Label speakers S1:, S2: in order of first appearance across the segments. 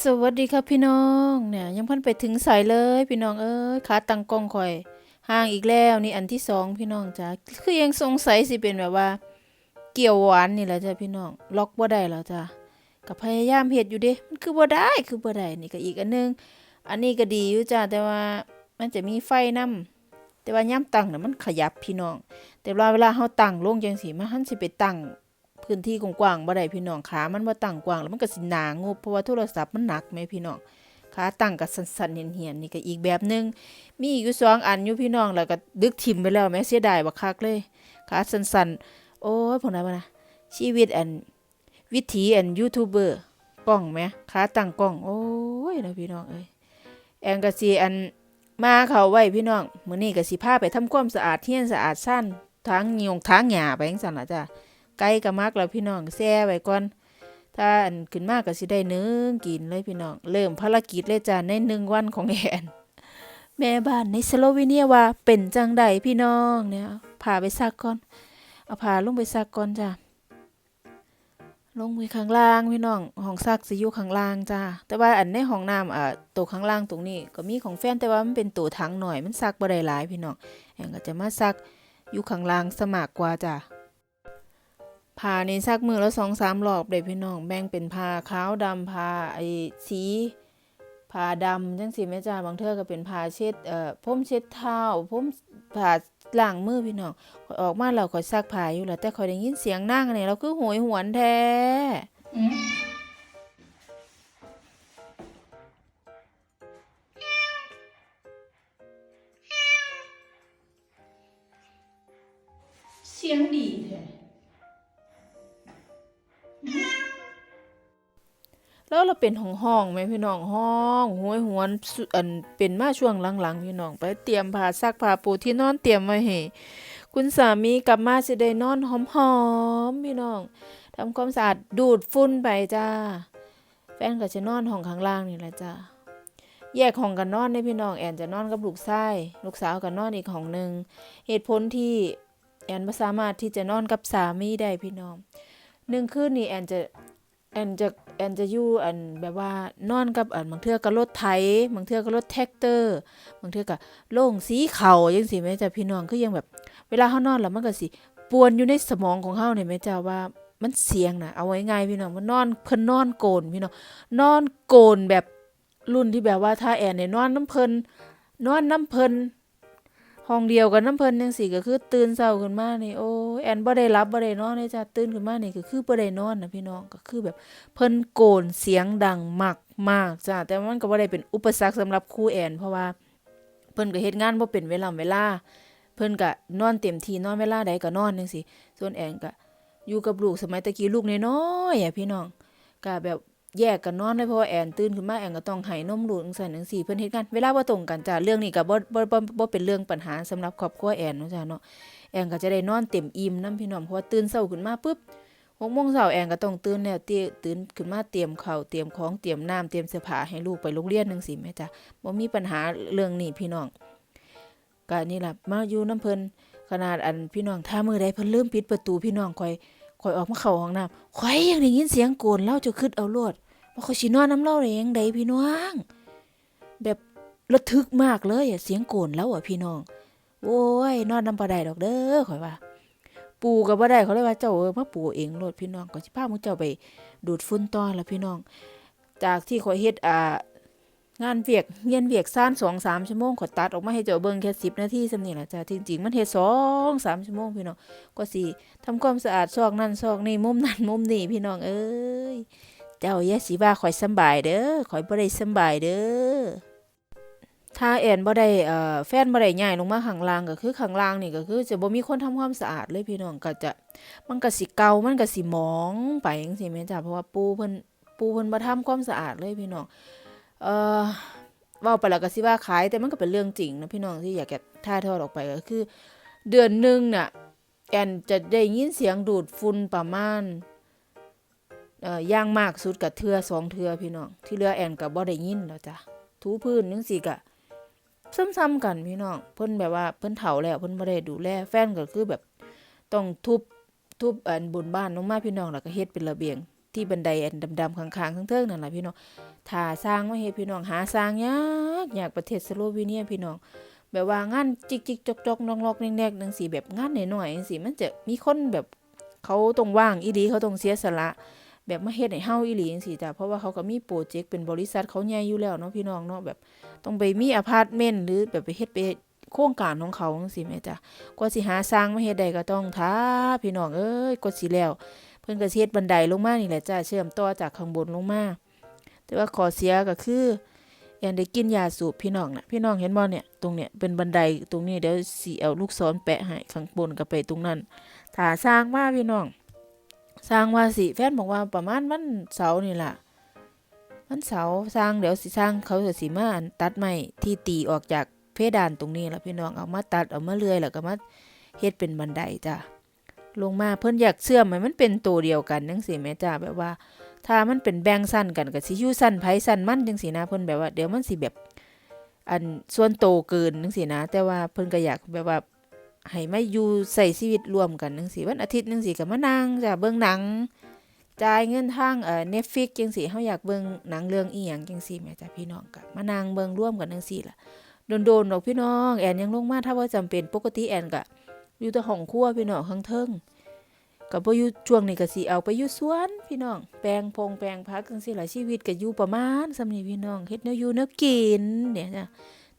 S1: สวัสดีครับพี่น้องเนี่ยยังพันไปถึงสายเลยพี่น้องเอ้ยขาตังกล้องคอยห่างอีกแล้วนี่อันที่สองพี่น้องจ้าคือยังสงสัยสิเป็นแบบว่า เกี่ยวหวานนี่แหละจ้ะพี่น้องล็อกบ่ได้แล้วจ้ะกับพยายามเฮ็ดอยู่เด้มันคือบ่ได้คือบ่ได้นี่ก็อีกอันนึง อันนี้ก็ดีอยู่จ้าแต่ว่ามันจะมีไฟนํแต่ว่าย่ํตั้งน่ะมันขยับพี่น้อง แต่ว่าเวลาเฮาตั้งลงจังซี่มันหันสิไปตั้ง พื้นที่กว้างๆบ่ได้พี่น้องขามันบ่ตั้งกว้างแล้วมันก็สิหนางบเพราะว่าโทรศัพท์มันหนักแม่พี่น้องขาตั้งก็สั่นๆเหียนๆนี่ก็อีกแบบหนึง มีอยู่สองอันอยู่พี่น้องแล้วก็ดึกถิ่มไปแล้วแม่เสียดายบักคักเลยขาสั่นๆ โอ้ยพวกนั้นบ่นะชีวิตอันวิถีอันยูทูบเบอร์กล้องแหมขาตั้งกล้องโอ้ยนะพี่น้องเอ้ยแองก็สิอันมาเขาไว้พี่น้องมื้อนี้ก็สิพาไปทำความสะอาดเฮียนสะอาดซ่นทางยงทางหญ้าไปจังซั่นล่ะจ้ะ ไก่ก็มักแล้วพี่น้องแซ่ไว้ก่อน ถ้าอันขึ้นมากก็สิได้นื้อกินเลยพี่น้อง เริ่มภารกิจเลยจ้าในหนึ่งวันของแอนแม่บ้านในสโลวีเนียว่าเป็นจังใดพี่น้องเนี่ยพาไปซักก่อน เอาพาลงไปซักก่อนจ้าลงไปข้างล่างพี่น้องห้องซักสิอยู่ข้างล่างจ้าแต่ว่าอันในห้องน้ำอ่าตัวข้างล่างตรงนี้ ก็มีของแฟนแต่ว่ามันเป็นตัวถังหน่อยมันซักบ่ได้หลายพี่น้องแอนก็จะมาซักอยู่ข้างล่างสมากกว่าจ้า ผ้านี่ซักมือแล้วสองสามรอบเลยพี่น้องแบ่งเป็นผ้าขาวดำผ้าไอ้สีผ้าดำจังสีแม่จ้าบางเทื่อก็เป็นผ้าเช็ดเอ่อผมเช็ดเท้าผมผ้าล้างมือพี่น้องออกมาแล้วข่อยซักผ้าอยู่แล้วแต่ข่อยได้ยินเสียงนั่งนี่เราคือโหยหวนแท้เสียงดีแท้ แล้วเราเป็นห้องห้องไหมพี่น้องห้องห้วยหวนอันเป็นมาช่วงหลังๆพี่น้องไปเตรียมผ้าซักผ้าปูที่นอนเตรียมไว้ให้คุณสามีกลับมาสิได้นอนหอมๆพี่น้องทำความสะอาดดูดฝุ่นไปจ้า แฟนก็จะนอนห้องข้างล่างนี่แหละจ้าแยกห้องกันนอนได้พี่น้องแอนจะนอนกับลูกชายลูกสาวก็นอนอีกห้องหนึ่งเหตุผลที่แอนไม่สามารถที่จะนอนกับสามีได้พี่น้องหนึ่งคืนนี่แอนจะ แอนจะแอนจะอยู่อันแบบว่านอนกับอันบางเทื่อก็รถไถบางเทื่อก็รถแท็กเตอร์บางเทื่อก็โล่งสีเขาจังซี่แม่จ้ะพี่น้องคือยังแบบ เวลาเฮานอนแล้วมันก็สิปวนอยู่ในสมองของเฮาเนี่ยแม่จ้ะว่ามันเสียงนะเอาไว้ง่ายพี่น้องมันนอนเพิ่นนอนโกนพี่น้องนอนโกนแบบรุ่นที่แบบว่าถ้าแอนเนี่ยนอนน้ำเพิ่นนอนน้ำเพิ่น ห้องเดียวกันน้ำเพิ่นจังซี่ก็คือตื่นเช้าขึ้นมานี่โอ้แอนบ่ได้หลับบ่ได้นอนเลยจ้ะตื่นขึ้นมานี่ก็คือบ่ได้นอนนะพี่น้องก็คือแบบเพิ่นโกนเสียงดังมากมากจ้าแต่มันก็บ่ได้เป็นอุปสรรคสำหรับครูแอน เพราะว่าเพิ่นก็เฮ็ดงานบ่เป็นเวลาเวลา เพิ่นก็นอนเต็มที่นอนเวลาใดก็นอนจังซี่ส่วนแอนก็อยู่กับลูกสมัยตะกี้ลูกน้อยๆอะพี่น้องก็แบบ แยกกันนอนเลยเพราะว่าแอนตื่นขึ้นมาแอนก็ต้องให้นมลูกจังซั่นจังซี่เพิ่นเฮ็ดงานเวลาบ่ตรงกันจ้าเรื่องนี้ก็บ่บ่บ่บ่เป็นเรื่องปัญหาสำหรับครอบครัวแอนเนาะจ้าเนาะแอนก็จะได้นอนเต็มอิ่มนํพี่น้องเพราะว่าตื่นเช้าขึ้นมาปุ๊บหกโมงเช้าแอนก็ต้องตื่นแล้วเตรียตื่นขึ้นมาเตรียมข้าวเตรียมของเตรียมน้ำเตรียมเสื้อผ้าให้ลูกไปโรงเรียนจังซี่แม่จ้ะบ่มีปัญหาเรื่องนี้พี่น้องก็นี่ล่ะมาอยู่น้ำเพิ่นขนาดอันพี่น้องถ้ามือใดเพิ่นลืมปิดประตูพี่น้องข่อย ข่อยออกมาเข้าห้องน้ำข่อยยังได้ยินเสียงโกนเล่าจะคิดเอาโลดว่าข่อยสินอนน้ำเล่าได้ยังไดพี่น้อง แบบระทึกมากเลยอะเสียงโกนแล้วอะพี่น้อง โอ้ยนอนน้ำบ่ได้ดอกเด้อข่อยว่า ปูก็บ่ได้เขาเลยว่าเจ้าเออมาปูเองโลดพี่น้องก็สิพามึงเจ้าไปดูดฝุ่นต่อและพี่น้อง จากที่ข่อยเฮ็ดอ่า งานเวียกเงียนเวียกซ่าน2-3ชั่วโมงขอตัดออกมาให้เจ้าเบิ่งแค่10นาทีซำนี้ล่ะจ้ะจริงๆมันเฮ็ด2-3ชั่วโมงพี่น้องก็สิทำความสะอาดซอกนั่นซอกนี่มุมนั้นมุมนี้พี่น้องเอ้ยเจ้าอย่าสิว่าข่อยสบายเด้อข่อยบ่ได้สบายเด้อถ้าแอนบ่ได้เอ่อแฟนบ่ได้ย้ายลงมาข้างล่างก็คือข้างล่างนี่ก็คือจะบ่มีคนทำความสะอาดเลยพี่น้องก็จะมันก็สิเก่ามันก็สิหมองไปจังซี่แม่นจ้ะเพราะว่าปูเพิ่นปูเพิ่นบ่ทำความสะอาดเลยพี่น้อง เอ่อเว้าไปแล้วก็สิว่าขายแต่มันก็เป็นเรื่องจริงนะพี่น้องที่อยากจะถ่าทอดออกไปก็คือ เดือนหนึ่งน่ะแอนจะได้ยินเสียงดูดฝุ่นประมาณเอ่อย่างมากสุดก็เทือสองเทือพี่น้องที่เหลือแอนก็บ่ได้ยินแล้วจ้ะถูพื้นจังซี่ก็ซ้ำๆกันพี่น้องเพิ่นแบบว่าเพิ่นเฒ่าแล้วเพิ่นบ่ได้ดูแลแฟนก็คือแบบต้องทุบทุบอันบนบ้านลงมาพี่น้องแล้วก็เฮ็ดเป็นระเบียง ที่บันไดอันดำๆข้างๆทั้งเทิงนั่นแหละพี่น้องถ้าสร้างมาเฮ็ดพี่น้องหาสร้างยากอยากประเทศสโลวีเนียพี่น้องแบบว่างานจิกจิกจกจกนองลอกแนกๆจังซี่แบบงานหน่อยๆจังซี่มันจะมีคนแบบเขาต้องว่างอีหลีเขาต้องเสียสละแบบมาเฮ็ดให้เฮาอีหลีจังซี่จ้ะเพราะว่าเขาก็มีโปรเจกต์เป็นบริษัทเขาใหญ่อยู่แล้วเนาะพี่น้องเนาะแบบต้องไปมีอพาร์ตเมนต์หรือแบบไปเฮ็ดไปโครงการของเขาจังซี่แม่จ้ะกว่าสิหาสร้างมาเฮ็ดได้ก็ต้องท้าพี่น้องเอ้ยกว่าสิแล้ว เพิ่นก็เฮ็ดบันไดลงมานี่แหละจ้ะเชื่อมต่อจากข้างบนลงมาแต่ว่าขอเสียก็คือแอนได้กินยาสูบพี่น้องน่ะพี่น้องเห็นบ่เนี่ยตรงเนี้ยเป็นบันไดตรงนี้เดี๋ยวสิเอาลูกศรแปะให้ข้างบนก็ไปตรงนั้นถ้าสร้างมาพี่น้อง สร้างว่าสิแฟนบอกว่าประมาณวันเสาร์นี่ล่ะวันเสาร์สร้างเดี๋ยวสิสร้างเขาจะสิมานตัดไม้ที่ตีออกจากเพดานตรงนี้ล่ะพี่น้องเอามาตัดเอามาเลื่อยแล้วก็มาเฮ็ดเป็นบันไดจ้ะ ลงมาเพิ่นอยากเชื่อมให้มันเป็นตัวเดียวกันจังซี่แม่จ้าแบบว่า ถ้ามันเป็นแบ่งสั้นกันก็สิอยู่สั้นไผสั้นมันจังซี่นะเพิ่นแบบว่าเดี๋ยวมันสิแบบ อันส่วนโตเกินจังซี่นะ แต่ว่าเพิ่นก็อยากแบบว่าให้มาอยู่ใส่ชีวิตร่วมกันจังซี่วันอาทิตย์จังซี่ก็มานั่งจ้ะเบิ่งหนังจ่ายเงินทางเอ่อ Netflix จังซี่เฮาอยากเบิ่งหนังเรื่องอีหยังจังซี่แม่จ้ะพี่น้องก็มานั่งเบิ่งร่วมกันจังซี่ล่ะโดนๆดอกพี่น้องแอนยังลงมาถ้าว่าจำเป็นปกติแอนก็ อยู่แต่ห้องครัวพี่น้องข้างเทิงก็บ่อยู่ช่วงนี้ก็สิเอาไปอยู่สวนพี่น้อง แปลงพงแปลงพักจังซี่ล่ะชีวิตก็อยู่ประมาณส่ำนี้พี่น้องเฮ็ดแนวอยู่แนวกินเนี่ยจ้ะ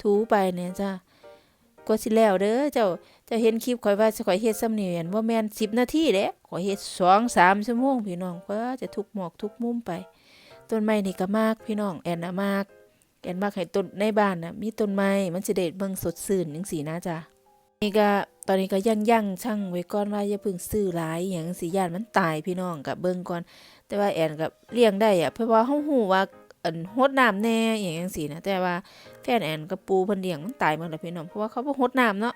S1: ถูไปเนี่ยจ้ะก็สิแล้วเด้อเจ้าจะเห็นคลิปข่อยว่าข่อยเฮ็ดซ้ำนี่แม่นบ่แม่น10นาทีเด้ข่อยเฮ็ด2 3ชั่วโมงพี่น้องเพื่อจะทุกหมอกทุกมุมไป ต้นไม้นี่ก็มากพี่น้องแอนน่ะมากแอนมากให้ต้นในบ้านน่ะมีต้นไม้มันสิได้เบิ่งสดชื่นจังซี่นะจ๊ะนี่ก็ ตอนนี้ก็ยังยังช่างไว้ก่อนว่าอย่าเพิ่งซื้อหลายอหยังสิย่านมันตายพี่น้องก็เบิ่งก่อน แต่ว่าแอนก็เลี้ยงได้อะเพราะว่าเฮาฮู้ว่าอันรดน้ำแน่อหยังจังซี่นะแต่ว่าแฟนแอนกับปูเพิ่นเลี้ยงมันตายหมดแล้วพี่น้องเพราะว่าเขาบ่รดน้ำเนาะ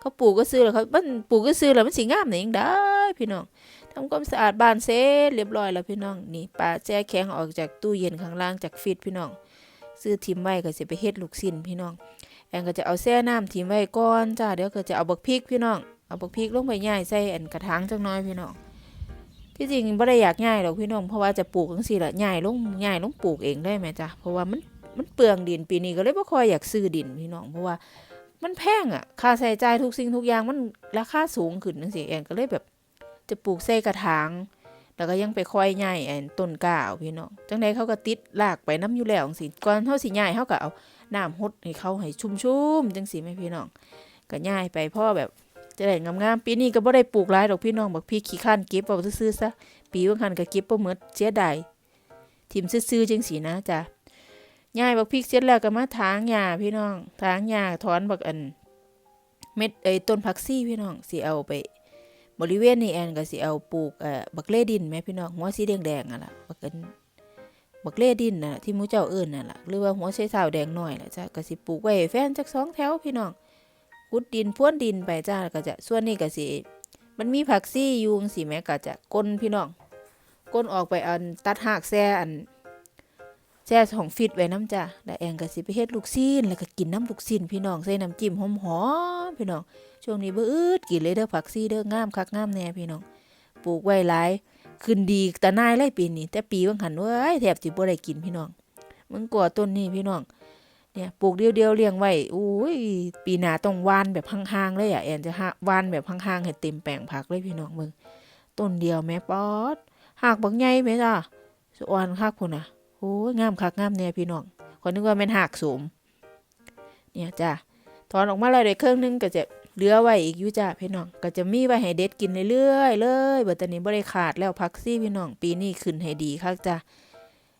S1: เขาปลูกก็ซื้อแล้วเขามันปลูกก็ซื้อแล้วมันสิงามได้ยังได้พี่น้องทำความสะอาดบ้านเสร็จเรียบร้อยแล้วพี่น้องนี่ปลาแช่แข็งออกจากตู้เย็นข้างล่างจากฟรีดพี่น้องซื้อทิมไว้ก็สิไปเฮ็ดลูกชิ้นพี่น้อง แอนก็จะเอาแช่น้ำทิมไว้ก่อนจ้าเดี๋ยวก็จะเอาบักพริกพี่น้องเอาบักพริกลงไปย่ายใส่อันกระถางจักหน้อยพี่น้องที่จริงบ่ได้อยากย่ายหรอกพี่น้องเพราะว่าจะปลูกจังซี่ละย่ายลงย่ายลงปลูกเองได้ไหมจ้ะเพราะว่ามันมันเปลืองดินปีนี้ก็เลยบ่ค่อยอยากซื้อดินพี่น้องเพราะว่ามันแพงอะค่าใช้จ่ายทุกสิ่งทุกอย่างมันราคาสูงขึ้นจังซี่แอนก็เลยแบบ จะปลูกใส่กระถาง แล้วก็ยังไปคอยใหญ่ไอ้ต้นกล้าเอาพี่น้องจังไดเขาก็ติดลากไปน้ำอยู่แล้วจังซี่ก่อนเฮาสิใหญ่เฮาก็เอา น้ำหดให้เขาให้ชุ่มๆจังซี่แม่พี่น้องก็ใหญ่ไปพ่อแบบจะได้งามๆปีนี้ก็บ่ได้ปลูกหลายดอกพี่น้องบักพี่ขี้ข้านเก็บเอาซื่อๆซะปีว่าคันก็เก็บบ่หมดเสียดายทิมซื่อๆจังซี่นะจ้ะย่ายบักพริกเสร็จแล้วก็มาถางหญ้าพี่น้องถางหญ้าถอนบักอัน เม็ดไอ้ต้นผักซี่พี่น้องสิเอาไป บริเวณนี้แอนก็สิเอาปลูกเอ่อบักเล่ดินแม่พี่น้องหัวสีแดงๆอะล่ะบักอัน บักเล่ดินน่ะที่มูเจ้าเอิ้นน่ะล่ะหรือว่าหัวใช้เท้าแดงหน่อยล่ะจ้ะก็สิปลูกไว้ให้แฟนจักสองแถวพี่น้องขุดดินพ่วนดินไปจ้าก็จะส่วนนี้ก็สิมันมีผักซี่ยู่จังซี่แม่ก็จะก้นพี่น้องก้นออกไปอันตัดหากแซ่อันแช่ของฟิตไว้น้ำจ้ะแล้วแองก็สิไปเฮ็ดลูกซีนแล้วก็กินน้ำลูกซีนพี่น้องใส่น้ำจิ้มหอมๆพี่น้องช่วงนี้บ่อกินเลยเด้อผักซี่เด้องามคักงามแน่พี่น้อง ปลูกไว้หลาย ขึ้นดีแต่นายเลยปีนี้แต่ปีบางหันเว้ยแทบสิบ่ได้กินพี่น้องมึงกลัวต้นนี้พี่น้อง เนี่ยปลูกเดียวๆเลี้ยงไว้อุ้ยปีหน้าต้องวานแบบห่างๆเลยอะแอนจะหวานแบบห่างๆให้เต็มแปลงผักเลยพี่น้องมึงต้นเดียวแม่ป๊อดหากบักใหญ่แม่จ้ะสะอ่อนคักพุ่นน่ะโอ้ยงามคักงามเนี่ยพี่น้องคนนึกว่าเป็นหักสูมเนี่ยจ้ะถอนออกมาแล้วได้เครื่องนึงก็จะ เหลือไว้อีกอยู่จ้ะพี่น้องก็จะมีไว้ให้เด็ดกินเรื่อยๆเลยเบิดตอนนี้บ่ได้ขาดแล้วพักซี่พี่น้องปีนี้ขึ้นให้ดีคักจ้ะ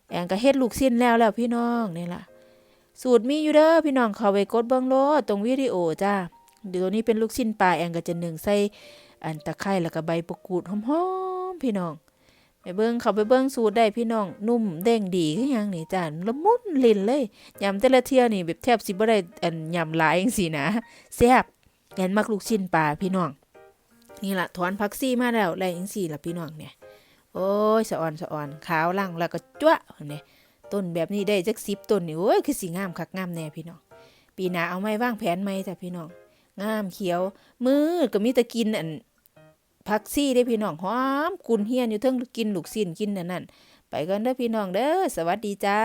S1: แอนก็เฮ็ดลูกสิ้นแล้วแล้วพี่น้องนี่ล่ะ สูตรมีอยู่เด้อพี่น้องเข้าไปกดเบิ่งโลดตรงวิดีโอจ้าเดี๋ยวตัวนี้เป็นลูกชิ้นปลาแอนก็จะหนึ่งใส่อันตะไคร้แล้วก็ใบมะกูดหอมๆพี่น้องไปเบิ้งเขาไปเบิ้งสูตรได้พี่น้อง นุ่มเด้งดีคือหยังนี่จ้าละมุนลิ้นเลยยำแต่ละเที่ยนี่แบบแทบสิบ่ได้อันยำหลายจังซี่นะแซ่บ แกนมักลูกชิ้นปลาพี่น้อง นี่ละถอนผักซี่มาแล้วแล้วจังซี่ละพี่น้องเนี่ย โอ้ยสะอ่อนสะอ่อนขาวล่างแล้วก็จ้วะเนี่ยต้นแบบนี้ได้จัก10ต้นนี่โอ้ยคือสิงามคักงามแน่พี่น้อง ปีหน้าเอาไม้ว่างแผนใหม่จ้ะพี่น้อง งามเขียว มืดก็มีแต่กินอันผักซี่ได้พี่น้องหอมกุนเฮียนอยู่เทิงกินลูกชิ้นกินนั่นนั่นไปกันเด้อพี่น้องเด้อสวัสดีจ้า